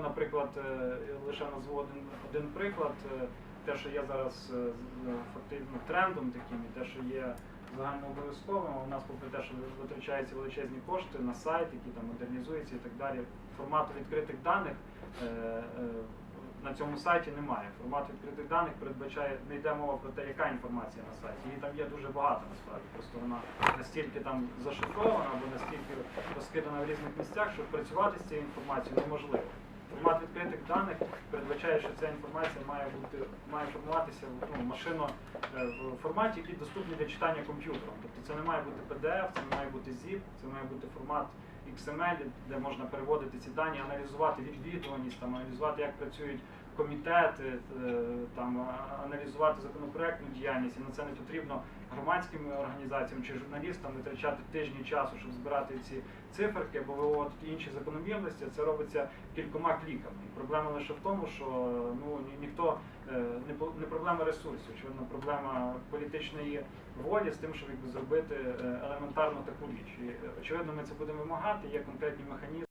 ну, наприклад, е, лише назву один, один приклад. Е, Те, що є зараз е, фактично трендом таким, і те, що є загальнообов'язковим, у нас, попри те, що витрачаються величезні кошти на сайт, який там модернізується і так далі, формату відкритих даних на цьому сайті немає. Формат відкритих даних передбачає, не йде мова про те, яка інформація на сайті. Її там є дуже багато насправді. Просто вона настільки там зашифрована або настільки розкидана в різних місцях, що працювати з цією інформацією неможливо. Даних передбачає, що ця інформація має бути має формуватися ну, машино е, в форматі, який доступний для читання комп'ютером. Тобто це не має бути PDF, це не має бути ZIP, це має бути формат XML, де можна переводити ці дані, аналізувати відвідуваність, там, аналізувати, як працюють комітети, е, там, аналізувати законопроектну діяльність. І на це не потрібно громадським організаціям чи журналістам витрачати тижні часу, щоб збирати ці циферки або виводити інші закономірності. Це робиться кількома кліками. Проблема лише в тому, що ну, ні- ніхто е, не, проблема ресурсів, очевидно, проблема політичної волі з тим, щоб якби, зробити е, елементарну таку річ. І, очевидно, ми це будемо вимагати, є конкретні механізми.